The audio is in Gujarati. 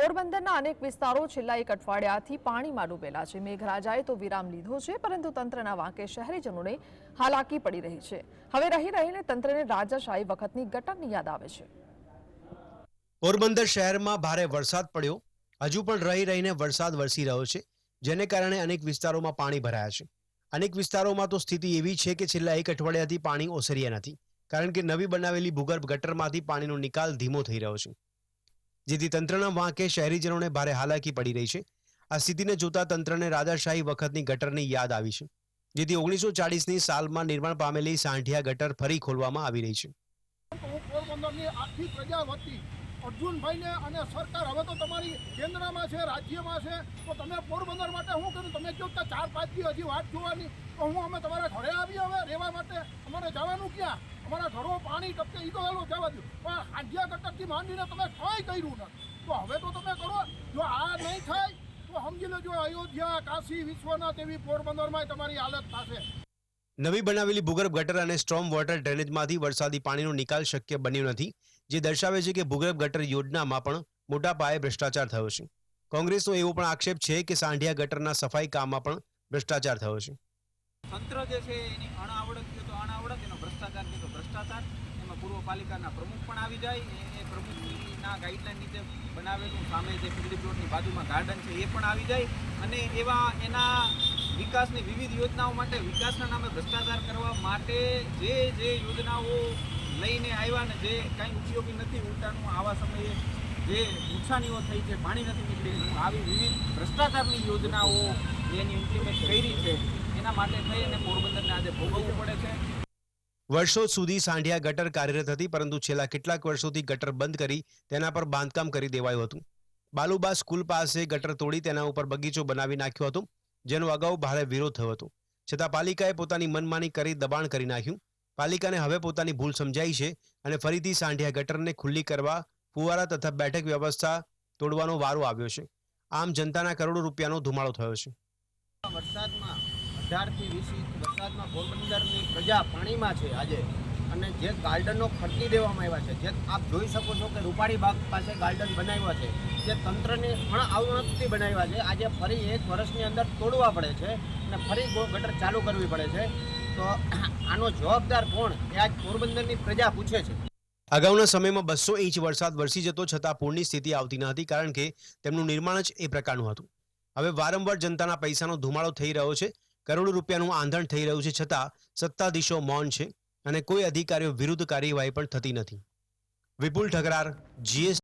પોરબંદરના અનેક વિસ્તારો છેલ્લા એક અઠવાડિયાથી પાણીમાં ડૂબેલા છે. મેઘરાજાએ તો વિરામ લીધો છે, પરંતુ તંત્રના વાંકે શહેરીજનોને હાલાકી પડી રહી છે. હવે રહી રહીને તંત્રને રાજાશાહી વખતની ગટરની યાદ આવે છે. પોરબંદર શહેરમાં ભારે વરસાદ પડ્યો. હજુ પણ રહી રહીને વરસાદ વરસી રહ્યો છે, જેને કારણે અનેક વિસ્તારોમાં પાણી ભરાયા છે. અનેક વિસ્તારોમાં તો સ્થિતિ એવી છે કે છેલ્લા એક અઠવાડિયાથી પાણી ઓસર્યા નથી, કારણ કે નવી બનાવેલી ભૂગર્ભ ગટરમાંથી પાણીનો નિકાલ ધીમો થઈ રહ્યો છે. જેથી તંત્રના વાંકે શહેરીજનોને ભારે હાલાકી પડી રહી છે. આ સ્થિતિને જોતા તંત્રને રાજાશાહી વખતની ગટરની યાદ આવી છે, જેથી ઓગણીસો ચાળીસની સાલમાં નિર્માણ પામેલી સાંઠિયા ગટર ફરી ખોલવામાં આવી રહી છે. અર્જુનભાઈને અને સરકાર, હવે તો તમારી કેન્દ્રમાં છે, રાજ્યમાં છે, તો તમે પોરબંદર માટે શું કર્યું? તમે કહો ચાર પાંચ દી હજી વાત જોવાની. તો હું અમે તમારા ઘરે આવી હવે રહેવા માટે. અમારે જવાનું ક્યાં? અમારા ઘરો પાણી ટપકે એ તો હાલો જવા દો પણ હાંડિયા કટકથી માંડીને તમે કંઈ કર્યું નથી. તો હવે તો તમે કરો. જો આ નહીં થાય, તો સમજી લેજો અયોધ્યા, કાશી, વિશ્વનાથ એવી પોરબંદરમાં તમારી હાલત થશે. નવી બનાવેલી ભૂગર્ભ ગટર અને સ્ટ્રોમ વોટર ડ્રેનેજમાંથી વરસાદી પાણીનો નિકાલ શક્ય બન્યો નથી, જે દર્શાવે છે કે ભૂગર્ભ ગટર યોજનામાં પણ મોટા પાયે ભ્રષ્ટાચાર થયો છે. કોંગ્રેસનો એવો પણ આક્ષેપ છે કે સાંઢિયા ગટરના સફાઈ કામમાં પણ ભ્રષ્ટાચાર થયો છે. તંત્ર જે છે એની અણઆવડત કહે તો અણઆવડત એનો ભ્રષ્ટાચાર કે તો ભ્રષ્ટાચાર. એમાં પૂર્વ પાલિકાના પ્રમુખ પણ આવી જાય. એ પ્રમુખના ગાઈડલાઈન નીચે બનાવેલું. સામે જે પીડી પ્લોટની બાજુમાં ગાર્ડન છે એ પણ આવી જાય. અને એવા એના વિકાસની વિવિધ યોજનાઓ માટે, વિકાસના નામે ભ્રષ્ટાચાર કરવા માટે જે જે યોજનાઓ લઈને આવ્યા ને જે કાંઈ ઉપયોગી નથી, ઉલટાનું આવા સમયે જે નુકસાનીઓ થઈ છે, પાણી નથી નીકળી આવી વિવિધ ભ્રષ્ટાચારની યોજનાઓ એની ઇમ્પ્લિમેન્ટ કરી છે. એના માટે થઈ અને પોરબંદરને આજે ભોગવવું પડે છે. વર્ષો સુધી સાંઢિયા ગટર કાર્યરત હતી પરંતુ છેલ્લા કેટલાક વર્ષોથી ગટર બંધ કરી તેના પર બાંધકામ કરી દેવાયું હતું. બાલુબા સ્કૂલ પાસે ગટર તોડી તેના ઉપર બગીચો બનાવી નાખ્યો હતો જેનો અગાઉ ભારે વિરોધ થયો હતો. છતાં પાલિકાએ પોતાની મનમાની કરી દબાણ કરી નાખ્યું. પાલિકાને હવે પોતાની ભૂલ સમજાઈ છે અને ફરીથી સાંઢિયા ગટરને ખુલ્લી કરવા ફુવારા તથા બેઠક વ્યવસ્થા તોડવાનો વારો આવ્યો છે. આમ જનતાના કરોડો રૂપિયાનો ધુમાડો થયો છે. વરસાદમાં અઢારથી વીસ ઇંચ વરસાદમાં પોરબંદરની પ્રજા પાણીમાં છે આજે. અને જે ગાર્ડનો ખર્ચી દેવામાં આવ્યા છે, જે આપ જોઈ શકો છો કે રૂપાળી બાગ પાસે ગાર્ડન બનાવ્યા છે. જે તંત્રને પણ આવડતથી બનાવ્યા છે. આજે ફરી એક વર્ષની અંદર તોડવા પડે છે અને ફરી ગટર ચાલુ કરવી પડે છે. તો આનો જવાબદાર કોણ એ આજ પોરબંદરની પ્રજા પૂછે છે. અગાઉના સમયમાં બસો ઇંચ વરસાદ વરસી જતો છતાં પૂરની સ્થિતિ આવતી ન હતી કારણ કે તેમનું નિર્માણ જ એ પ્રકારનું હતું. હવે વારંવાર જનતાના પૈસાનો ધુમાડો થઈ રહ્યો છે. કરોડો રૂપિયાનું આંધણ થઈ રહ્યું છે છતાં સત્તાધીશો મૌન છે અને કોઈ અધિકારીઓ વિરુદ્ધ કાર્યવાહી પણ થતી નથી. વિપુલ ઠકરાર જીએસ